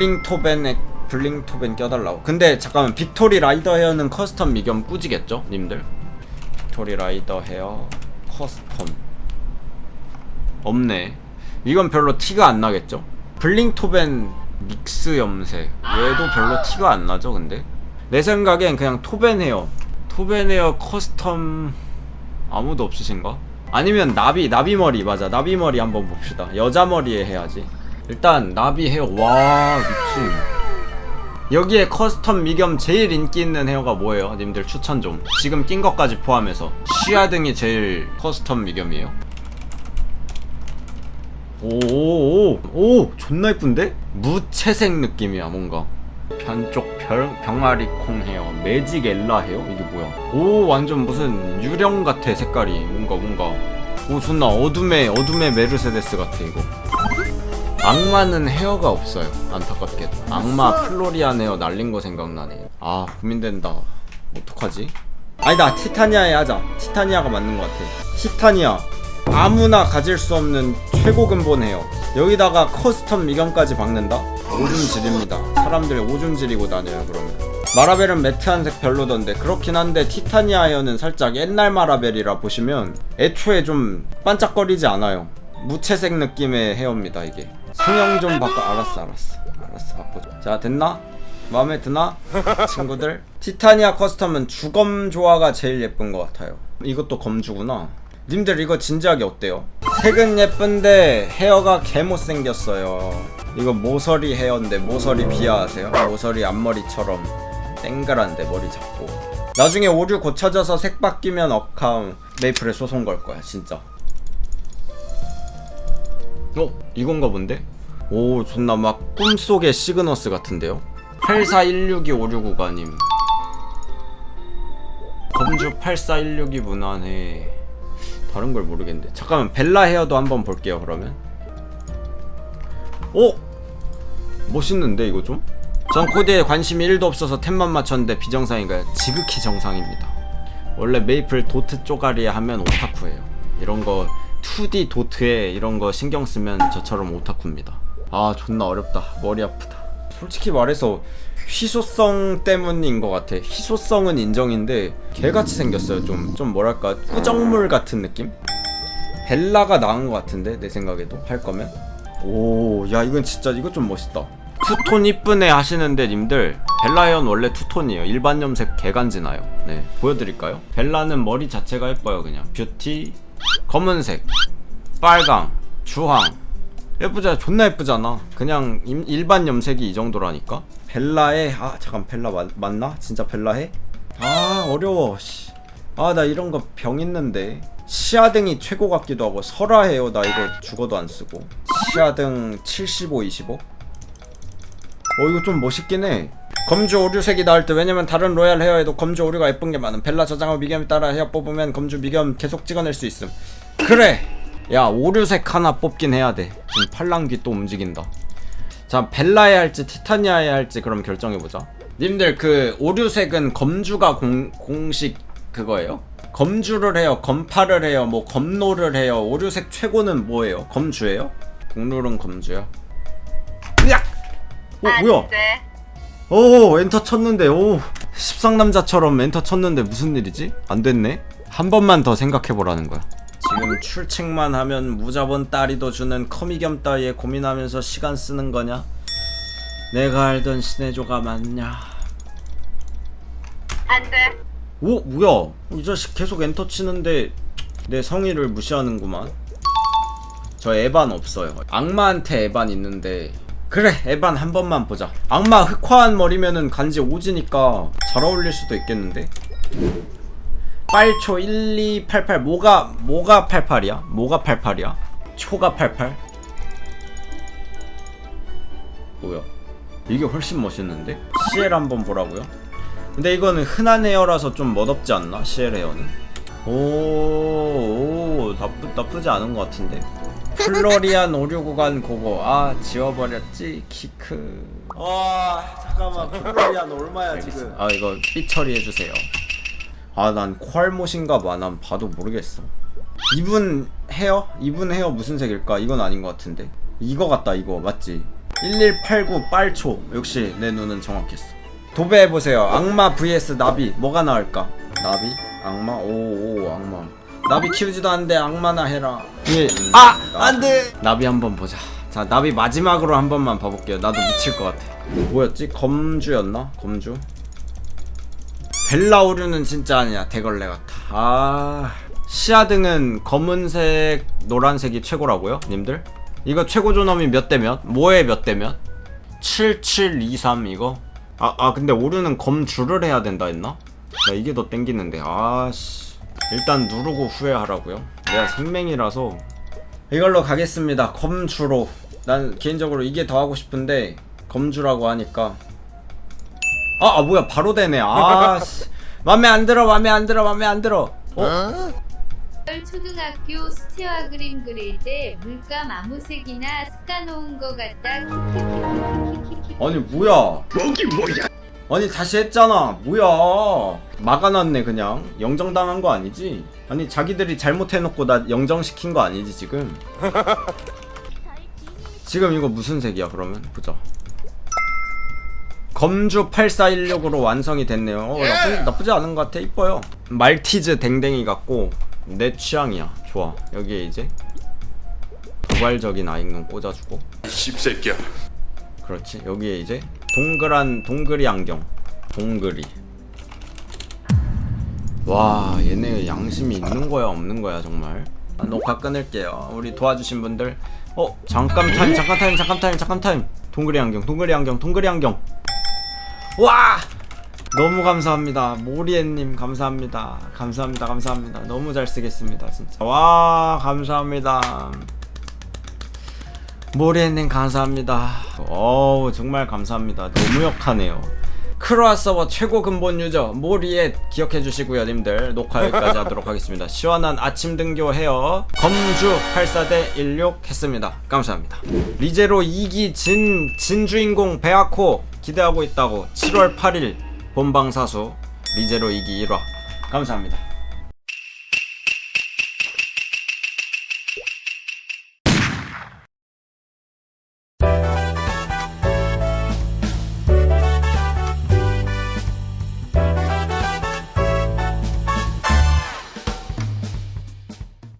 블링토벤에 블링토벤 껴달라고. 근데 잠깐만 빅토리 라이더 헤어는 커스텀 미겸 꾸지겠죠? 님들? 빅토리 라이더 헤어 커스텀. 없네. 이건 별로 티가 안 나겠죠? 블링토벤 믹스 염색. 얘도 별로 티가 안 나죠 근데? 내 생각엔 그냥 토벤 헤어. 토벤 헤어 커스텀 아무도 없으신가? 아니면 나비 나비 머리 맞아. 나비 머리 한번 봅시다. 여자 머리에 해야지 일단 나비 헤어. 와 미친. 여기에 커스텀 미겸 제일 인기 있는 헤어가 뭐예요? 님들 추천 좀. 지금 낀 것까지 포함해서. 시야 등이 제일 커스텀 미겸이에요. 오오오. 오 존나 이쁜데? 무채색 느낌이야 뭔가. 편쪽 별, 병아리 콩 헤어. 매직 엘라 헤어? 이게 뭐야? 오 완전 무슨 유령 같아 색깔이. 뭔가 뭔가. 오 존나 어둠의 어둠의 메르세데스 같아 이거 악마는 헤어가 없어요. 안타깝게도. 악마 플로리안 헤어 날린 거 생각나네. 아 고민된다. 어떡하지? 아니다 티타니아에 하자. 티타니아가 맞는 것 같아. 티타니아. 아무나 가질 수 없는 최고 근본 헤어 여기다가 커스텀 미경까지 박는다? 오줌질입니다. 사람들 오줌질이고 다녀요 그러면. 마라벨은 매트한색 별로던데. 그렇긴 한데 티타니아 헤어는 살짝 옛날 마라벨이라 보시면 애초에 좀 반짝거리지 않아요. 무채색 느낌의 헤어입니다 이게 성형 좀 바꿔. 알았어 알았어. 알았어 바꿔줘. 자 됐나? 마음에 드나? 친구들? 티타니아 커스텀은 주검 조화가 제일 예쁜 것 같아요. 이것도 검주구나. 님들 이거 진지하게 어때요? 색은 예쁜데 헤어가 개 못생겼어요. 이거 모서리 헤어인데 모서리 비하하세요? 모서리 앞머리처럼 땡그란데 머리 작고. 나중에 오류 고쳐져서 색 바뀌면 어카운 메이플에 소송 걸 거야 진짜 어? 이건가 본데? 오 존나 막 꿈속의 시그너스 같은데요? 84162569가님 검주 8416이 무난해 다른 걸 모르겠는데 잠깐만 벨라 헤어도 한번 볼게요 그러면 오! 멋있는데 이거 좀? 전 코디에 관심이 1도 없어서 템만 맞췄는데 비정상인가요? 지극히 정상입니다 원래 메이플 도트 쪼가리에 하면 오타쿠예요 이런 거 2D 도트에 이런 거 신경 쓰면 저처럼 오타쿠입니다. 아 존나 어렵다. 머리 아프다. 솔직히 말해서 희소성 때문인 것 같아. 희소성은 인정인데 개같이 생겼어요 좀. 좀 뭐랄까 꾸정물 같은 느낌? 벨라가 나은 것 같은데 내 생각에도. 할 거면? 오 야 이건 진짜 이거 좀 멋있다. 투톤 이쁘네 하시는데 님들 벨라연 원래 투톤이에요. 일반 염색 개간지나요? 네. 보여드릴까요? 벨라는 머리 자체가 예뻐요 그냥. 뷰티 검은색 빨강 주황. 예쁘잖아. 존나 예쁘잖아. 그냥 임- 일반 염색이 이 정도라니까? 벨라에 아 잠깐 벨라 맞, 맞나? 진짜 벨라해? 아 어려워 아 나 이런 거 병 있는데. 시야등이 최고 같기도 하고 설화해요. 나 이거 죽어도 안 쓰고. 시야등 75 25 어 이거 좀 멋있긴 해 검주 오류색이 나올 때 왜냐면 다른 로얄 헤어에도 검주 오류가 예쁜 게 많음 벨라 저장하고 미겸에 따라 헤어 뽑으면 검주 미겸 계속 찍어낼 수 있음 그래 야 오류색 하나 뽑긴 해야 돼 지금 팔랑귀 또 움직인다 자 벨라에 할지 티타니아에 할지 그럼 결정해보자 님들 그 오류색은 검주가 공, 공식 그거예요? 검주를 해요 검파를 해요 뭐 검노를 해요 오류색 최고는 뭐예요? 검주예요? 동룰은 검주야 으악! 어 뭐야 네. 오 엔터 쳤는데 오 십상남자처럼 엔터 쳤는데 무슨 일이지? 안 됐네 한 번만 더 생각해보라는 거야 지금 출첵만 하면 무자본 딸이도 주는 커미겸 따위에 고민하면서 시간 쓰는 거냐? 내가 알던 신의조가 맞냐? 안 돼. 오 뭐야 이 자식 계속 엔터 치는데 내 성의를 무시하는구만 저 에반 없어요 악마한테 에반 있는데 그래 에반 한 번만 보자 악마 흑화한 머리면은 간지 오지니까 잘 어울릴 수도 있겠는데 빨초 1288 뭐가 뭐가 88이야? 뭐가 88이야? 초가 88? 뭐야 이게 훨씬 멋있는데? CL 한번 보라고요? 근데 이거는 흔한 헤어라서 좀 멋없지 않나? CL 헤어는 오, 오 나쁘, 나쁘지 않은 것 같은데 플로리안 오류 구간 그거 아 지워버렸지 키크. 와 잠깐만. 플로리안 얼마야 지금? 아 이거 삐 처리해주세요. 아 난 퀄못인가 봐난 봐도 모르겠어. 이분 헤어? 이분 헤어 무슨 색일까? 이건 아닌 것 같은데. 이거 같다 이거. 맞지? 1189 빨초. 역시 내 눈은 정확했어. 도배해보세요. 악마 vs 나비. 뭐가 나을까? 나비? 악마? 오오 악마 나비 키우지도 않는데 악마나 해라 예. 아! 안 돼! 나비 한번 보자 자 나비 마지막으로 한 번만 봐볼게요 나도 미칠 것 같아 뭐였지? 검주였나? 검주? 벨라오류는 진짜 아니야 대걸레 같아 아 시아등은 검은색 노란색이 최고라고요 님들? 이거 최고 존엄이 몇 대 몇? 뭐에 몇 대 몇? 7723 이거? 아, 아 근데 오류는 검주를 해야 된다 했나? 나 이게 더 땡기는데 아씨 일단 누르고 후회하라고요? 내가 생맹이라서. 이걸로 가겠습니다. 검주로. 난 개인적으로 이게 더 하고 싶은데 검주라고 하니까. 아, 아 뭐야. 바로 되네. 아 씨. 맘에 안 들어 맘에 안 들어 맘에 안 들어. 어? 어? 초등학교 스티어 그림 그릴 때 물감 아무색이나 섞어놓은 거 같다. 아니 뭐야. 여기 뭐야? 아니 다시 했잖아. 뭐야. 막아놨네 그냥. 영정당한 거 아니지? 아니 자기들이 잘못해놓고 나 영정시킨 거 아니지 지금? 지금 이거 무슨 색이야 그러면? 보자. 검주 8416으로 완성이 됐네요. 어, 나쁘, 나쁘지 않은 것 같아. 이뻐요. 말티즈 댕댕이 같고 내 취향이야. 좋아. 여기에 이제 도발적인 아이는 꽂아주고. 씹새끼야. 그렇지. 여기에 이제 동그란 동그리 안경. 동그리. 와 얘네 양심이 있는 거야 없는 거야 정말? 아, 녹화 끊을게요. 우리 도와주신 분들. 어 잠깐 타임 잠깐 타임 잠깐 타임 잠깐 타임. 동그리 안경 동그리 안경 동그리 안경. 와! 너무 감사합니다. 모리엔님 감사합니다. 감사합니다 감사합니다. 너무 잘 쓰겠습니다 진짜. 와 감사합니다 모리엔님 감사합니다. 어우 정말 감사합니다. 너무 역하네요. 크로아 서버 최고 근본 유저 모리에 기억해 주시고요 님들 녹화 여기까지 하도록 하겠습니다. 시원한 아침 등교 헤어 검주 84대 16 했습니다. 감사합니다. 리제로 2기 진, 진 주인공 베아코 기대하고 있다고 7월 8일 본방사수 리제로 2기 1화 감사합니다.